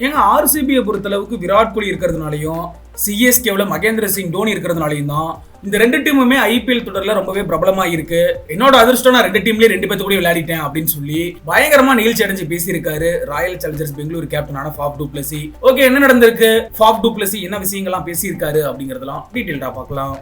ஏங்க ஆர்சிபியை பொறுத்தளவுக்கு விராட் கோலி இருக்கிறதுனாலையும் சிஎஸ்கேவில் மகேந்திர சிங் தோனி இருக்கிறதுனாலையும் தான் இந்த ரெண்டு டீமுமே ஐபிஎல் தொடரில் ரொம்பவே பிரபலமாக இருக்கு என்னோட அதிர்ஷ்டம் நான் ரெண்டு டீம்லேயே ரெண்டு பேர்த்து கூட விளையாடிட்டேன் அப்படின்னு சொல்லி பயங்கரமா நிகழ்ச்சி அடைஞ்சு பேசியிருக்காரு ராயல் சேலஞ்சர்ஸ் பெங்களூர் கேப்டனான ஃபாப் டூ பிளஸி ஓகே என்ன நடந்திருக்கு? ஃபாப் டூ பிளஸி என்ன விஷயங்கள்லாம் பேசியிருக்காரு அப்படிங்கிறதெல்லாம் டீட்டெயில்டாக பார்க்கலாம்.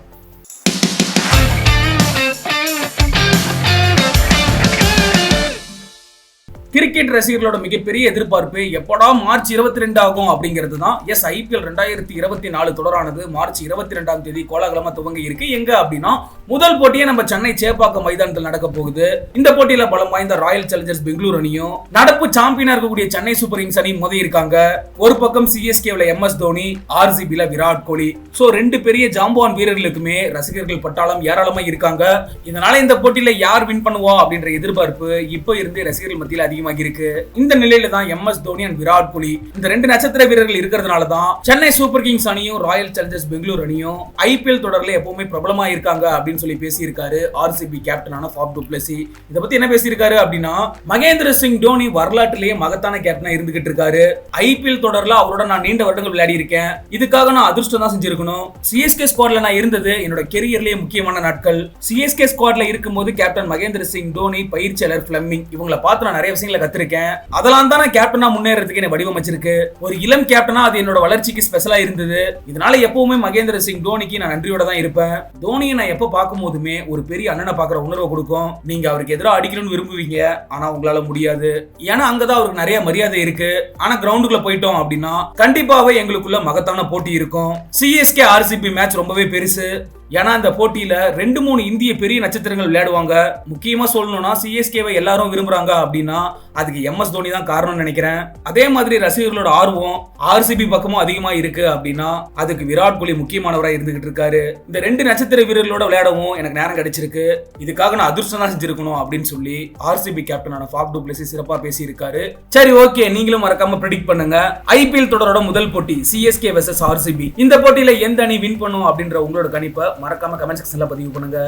கிரிக்கெட் ரசிகர்களோட மிகப்பெரிய எதிர்பார்ப்பு எப்படா மார்ச் இருபத்தி ரெண்டு ஆகும் அப்படிங்கிறது தான். எஸ் ஐபிஎல் ரெண்டாயிரத்தி இருபத்தி நாலு தொடரானது. மார்ச் இருபத்தி ரெண்டாம் தேதி கோலாகலமா துவங்க இருக்கு. எங்க அப்படின்னா முதல் போட்டியே நம்ம சென்னை சேப்பாக்கம் மைதானத்தில் நடக்க போகுது. இந்த போட்டியில பலம் வாய்ந்த ராயல் சேலஞ்சர்ஸ் பெங்களூர் அணியும் நடப்பு சாம்பியனா இருக்கக்கூடிய சென்னை சூப்பர் கிங்ஸ் அணியும் மோதி இருக்காங்க. ஒரு பக்கம் சிஎஸ்கேவில் எம் எஸ் தோனி ஆர்சிபில விராட் கோலி. சோ ரெண்டு பெரிய ஜாம்பவான் வீரர்களுக்குமே ரசிகர்கள் பட்டாளம் ஏராளமா இருக்காங்க. இதனால இந்த போட்டியில யார் வின் பண்ணுவா அப்படின்ற எதிர்பார்ப்பு இப்போ இருந்து ரசிகர்கள் மத்தியில் அதிகமாக இருக்கு இந்த நிலையில தான் M S Dhoni and Virat Kohli இந்த ரெண்டு நட்சத்திர வீரர்கள் இருக்கிறதுனால தான் சென்னை சூப்பர் கிங்ஸ் அணியும் ராயல் சேலஞ்சர்ஸ் பெங்களூர் அணியும் ஐபிஎல் தொடர்ல எப்பவுமே பிரபலமா இருக்காங்க அப்படின்னு சொல்லி பேசியிருக்காரு ஆர்சிபி கேப்டனான ஃபாப் டுப்ளசி. இதை பத்தி என்ன பேசியிருக்காரு அப்படின்னா மகேந்திர சிங் தோனி வரலாற்றிலேயே மகத்தான கேப்டனா இருந்துகிட்டு இருக்காரு. ஐபிஎல் தொடர்ல அவரோட நான் நீண்ட வருடங்கள் விளையாடி இருக்கேன் இதுக்காக நான் அதிர்ஷ்டம் தான் செஞ்சிருக்கணும். சிஎஸ்கே ஸ்குவாட்ல நான் இருந்தது என்னோட கெரியர்லயே முக்கியமான நாட்கள். சிஎஸ்கே ஸ்குவாட்ல இருக்கும்போது கேப்டன் மகேந்திர சிங் தோனி பயிற்சியாளர் பிளம்மிங் இவங்களை பார்த்து நான் நிறைய விஷயங்களை கத்திருக்கேன். அதெல்லாம் தான் நான் கேப்டனா முன்னேறதுக்கு என்னை வடிவமைச்சிருக்கு. ஒரு இளம் கேப்டனா அது என்னோட வளர்ச்சிக்கு ஸ்பெஷலா இருந்தது. இதனால எப்பவுமே மகேந்திர சிங் தோனிக்கு நான் நன்றியோட தான் இருப்பேன். தோனியை நான் எப்ப பார்க்கும் போதுமே ஒரு பெரிய அண்ணனை பார்க்குற உணர்வை கொடுக்கும். நீங்க அவருக்கு எதிராக அடிக்கணும்னு விரும்புவீங்க. ஆனா உங்களால முடியாது. ஏன்னா அங்கதான் அவருக்கு நிறைய மரியாதை இருக்கு. ஆனா கிரவுண்டுக்குள்ள போயிட்டோம் அப்படின்னா கண்டிப்பாவே எங்களுக்குள்ள மகத்தான போட்டி இருக்கும். சிஎஸ்கே ஆர்சிபி மேட்ச் ரொம்பவே பெருசு. ஏன்னா இந்த போட்டியில ரெண்டு மூணு இந்திய பெரிய நட்சத்திரங்கள் விளையாடுவாங்க. முக்கியமா சொல்லணும்னா சிஎஸ்கேவை எல்லாரும் விரும்புறாங்க அப்படின்னா அதுக்கு எம்எஸ் தோனி தான் காரணம்னு நினைக்கிறேன். அதே மாதிரி ரசிகர்களோட ஆர்வம் ஆர்சிபி பக்கமும் அதிகமா இருக்கு அப்படின்னா அதுக்கு விராட் கோலி முக்கியமானவராக இருந்துகிட்டு இருக்காரு. இந்த ரெண்டு நட்சத்திர வீரர்களோட விளையாடவும் எனக்கு நேரம் கிடைச்சிருக்கு. இதுக்காக நான் அதிர்ஷ்டம் தான் செஞ்சிருக்கணும் அப்படின்னு சொல்லி ஆர்சிபி கேப்டனான ஃபாப் டுப்ளசி சிறப்பாக பேசியிருக்காரு. சரி ஓகே நீங்களும் மறக்காம ப்ரெடிக்ட் பண்ணுங்க. ஐபிஎல் தொடரோட முதல் போட்டி சிஎஸ்கே வெர்சஸ் ஆர்சிபி இந்த போட்டியில எந்த அணி வின் பண்ணும் அப்படின்ற உங்களோட கணிப்பை மறக்காமல் கமெண்ட் செக்ஷனில் பதிவு பண்ணுங்க.